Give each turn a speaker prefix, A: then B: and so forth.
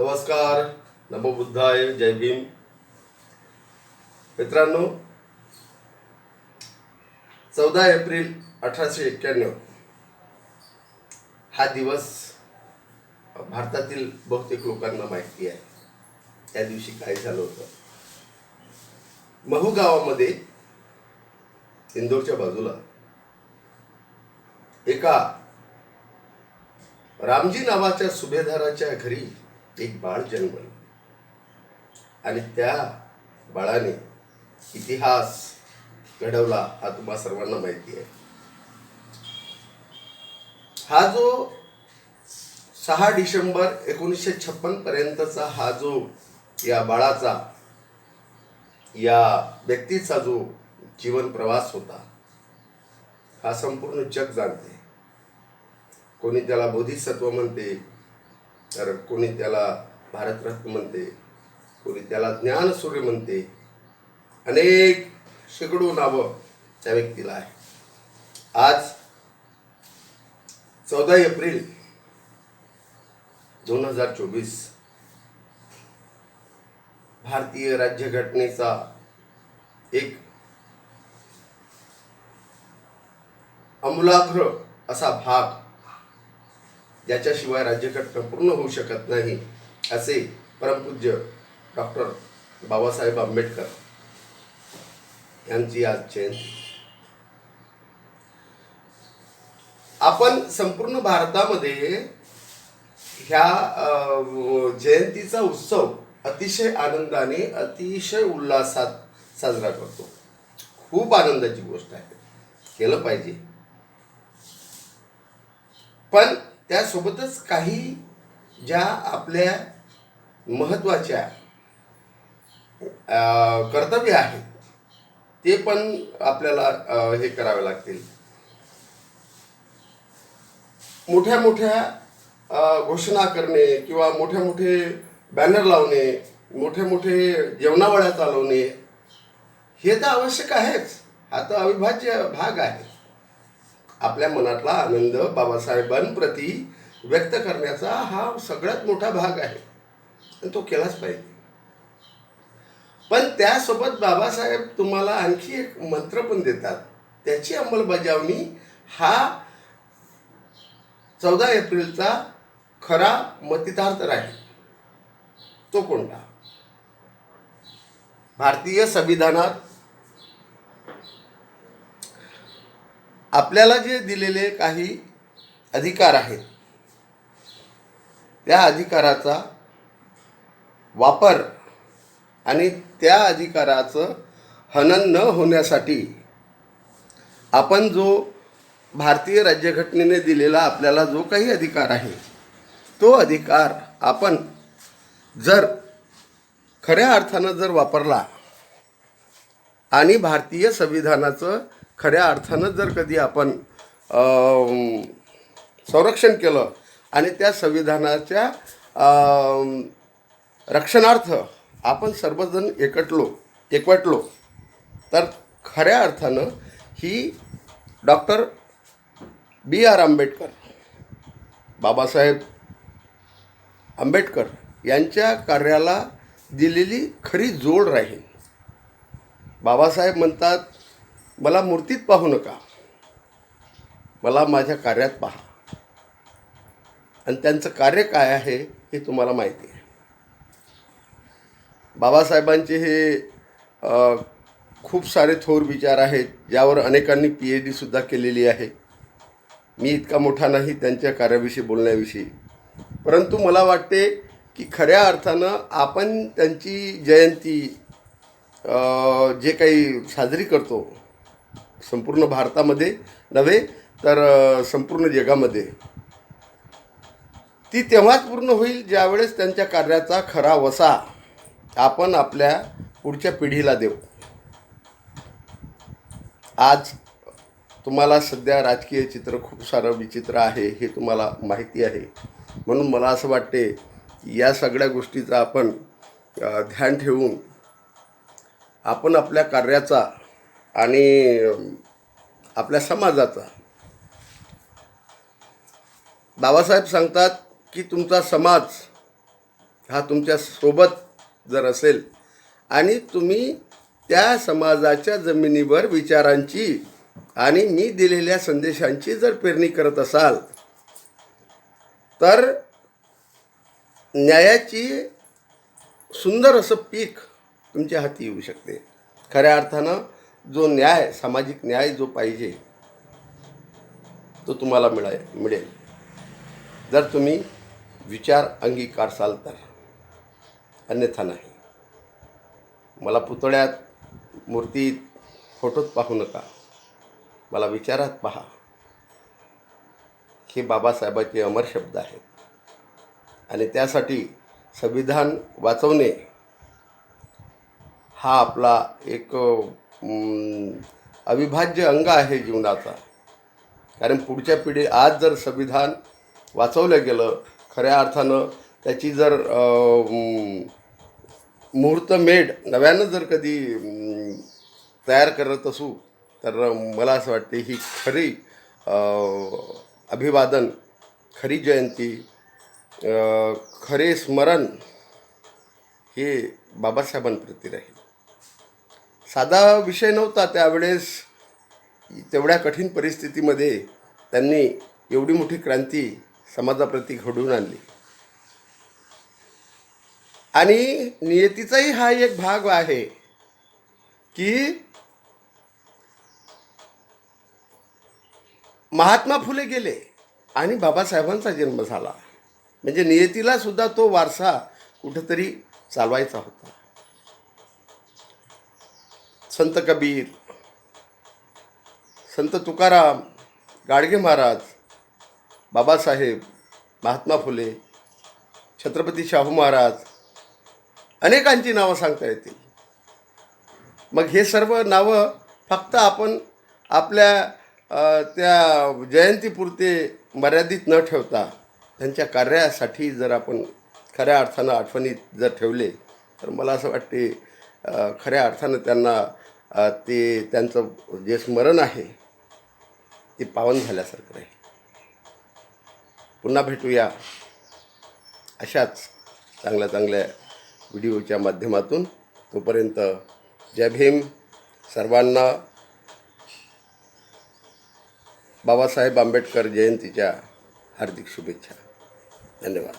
A: नमस्कार नमो बुद्धाय जय भीम. मित्रांनो चौदा एप्रिल अठराशे एक्क्याण्णव हा दिवस भारतातील बहुतेक लोकांना माहिती आहे. त्या दिवशी काय झालं होतं? महू गावामध्ये इंदोरच्या बाजूला एका रामजी नावाच्या सुभेदाराच्या घरी एक बाळ जन्मलं आणि त्या बाळाने इतिहास घडवला हा तुम्हा सर्वांना माहिती आहे. हा जो सहा डिसेंबर एकोणीसशे छप्पन पर्यंतचा हा जो या बाळाचा या व्यक्तीचा जो जीवन प्रवास होता हा संपूर्ण जग जाणते. कोणी त्याला बोधिसत्व म्हणते तर कोणी त्याला भारतरत्न म्हणते कोणी त्याला ज्ञानसूर्य म्हणते अनेक शेकडो नावं त्या व्यक्तीला आहे. आज चौदा एप्रिल दोन हजार चोवीस भारतीय राज्यघटनेचा एक अमूलाग्र असा भाग ज्याच्याशिवाय राज्यघटना पूर्ण होऊ शकत नाही असे परमपूज्य डॉक्टर बाबासाहेब आंबेडकर यांची आज जयंती. आपण संपूर्ण भारतामध्ये ह्या जयंतीचा उत्सव अतिशय आनंदाने अतिशय उल्हासात साजरा करतो. खूप आनंदाची गोष्ट आहे. केलं पाहिजे. पण त्यासोबतच काही ज्या आपल्या महत्त्वाच्या कर्तव्य आहेत ते पण आपल्याला हे करावे लागतील. मोठ्या मोठ्या घोषणा करणे किंवा मोठे मोठे बॅनर लावणे मोठे मोठे जेवणावळ्या चालवणे हे तर आवश्यक आहेच. हा तर अविभाज्य भाग आहे. आपल्या मनातला आनंद बाबासाहेबांप्रती व्यक्त करण्याचा हा सगळ्यात मोठा भाग आहे. तो केलाच पाहिजे. पण त्यासोबत बाबासाहेब तुम्हाला आणखी एक मंत्र पण देतात. त्याची अंमलबजावणी हा चौदा एप्रिलचा खरा मतितार्थ राहील. तो कोणता? भारतीय संविधानात आपल्याला जे दिलेले काही अधिकार आहेत त्या अधिकाराचा वापर आणि त्या अधिकाराचं हनन न होण्यासाठी आपण जो भारतीय राज्यघटनेने दिलेला आपल्याला जो काही अधिकार आहे तो अधिकार आपण जर खऱ्या अर्थानं जर वापरला आणि भारतीय संविधानाचं खऱ्या अर्थानं जर कधी आपण संरक्षण केलं आणि त्या संविधानाच्या रक्षणार्थ आपण सर्वजण एकटलो एकवटलो तर खऱ्या अर्थानं ही doctor B R Ambedkar Babasaheb Ambedkar यांच्या कार्याला दिलेली खरी जोड राहील. बाबासाहेब म्हणतात मला मूर्तीत पाहू नका. मला माझ्या कार्यात पहा. आणि त्यांचं कार्य काय आहे हे तुम्हाला माहिती आहे. बाबासाहेबांचे हे खूप सारे थोर विचार आहेत ज्यावर अनेकांनी पी एच डीसुद्धा केलेली आहे. मी इतका मोठा नाही त्यांच्या कार्याविषयी बोलण्याविषयी. परंतु मला वाटते की खऱ्या अर्थानं आपण त्यांची जयंती जे काही साजरी करतो संपूर्ण भारतामध्ये नव्हे तर संपूर्ण जगामध्ये. ती तेव्हाच पूर्ण होईल ज्यावेळेस त्यांच्या कार्याचा खरा वसा आपण आपल्या पुढच्या पिढीला देऊ. आज तुम्हाला सध्या राजकीय चित्र खूप सारं विचित्र आहे हे तुम्हाला माहिती आहे. म्हणून मला असं वाटते या सगळ्या गोष्टीचं आपण ध्यान ठेवून आपण आपल्या कार्याचा आणि आपल्या समाजाचा. बाबासाहेब सांगतात की तुमचा समाज हा तुमच्यासोबत जर असेल आणि तुम्ही त्या समाजाच्या जमिनीवर विचारांची आणि मी दिलेल्या संदेशांची जर पेरणी करत असाल तर न्यायाची सुंदर असं पीक तुमच्या हाती येऊ शकते. खऱ्या अर्थानं जो न्याय सामाजिक न्याय जो पाहिजे तो तुम्हाला मिळाय मिळेल. जर तुम्ही विचार अंगीकारसाल तर. अन्यथा नाही. मला पुतळ्यात मूर्तीत फोटोत पाहू नका. मला विचारात पहा. हे बाबासाहेबांचे अमर शब्द आहेत. आणि त्यासाठी संविधान वाचवणे हा आपला एक अविभाज्य अंग आहे जीवनाचा. कारण पुढच्या पिढी आज जर संविधान वाचवलं गेलं खऱ्या अर्थानं त्याची जर मुहूर्तमेढ नव्यानं जर कधी तयार करत असू तर मला असं वाटते ही खरी अभिवादन खरी जयंती खरे स्मरण हे बाबासाहेबांप्रती राहील. साधा विषय नव्हता त्यावेळेस. तेवढ्या कठीण परिस्थितीमध्ये त्यांनी एवढी मोठी क्रांती समाजाप्रती घडवून आणली. आणि नियतीचाही हा एक भाग आहे की महात्मा फुले गेले आणि बाबासाहेबांचा जन्म झाला. म्हणजे नियतीला सुद्धा तो वारसा कुठंतरी चालवायचा होता. संत कबीर संत तुकाराम गाडगे महाराज बाबासाहेब महात्मा फुले छत्रपती शाहू महाराज अनेकांची नावं सांगता येतील. मग हे सर्व नावं फक्त आपण आपल्या त्या जयंतीपुरते मर्यादित न ठेवता त्यांच्या कार्यासाठी जर आपण खऱ्या अर्थानं आठवणीत जर ठेवले तर मला असं वाटते खऱ्या अर्थानं त्यांना ते त्यांचं जे स्मरण आहे ते पावन झाल्यासारखं राहील. पुन्हा भेटूया अशाच चांगल्या चांगल्या व्हिडिओच्या माध्यमातून. तोपर्यंत जय भीम. सर्वांना बाबासाहेब आंबेडकर जयंतीच्या हार्दिक शुभेच्छा. धन्यवाद.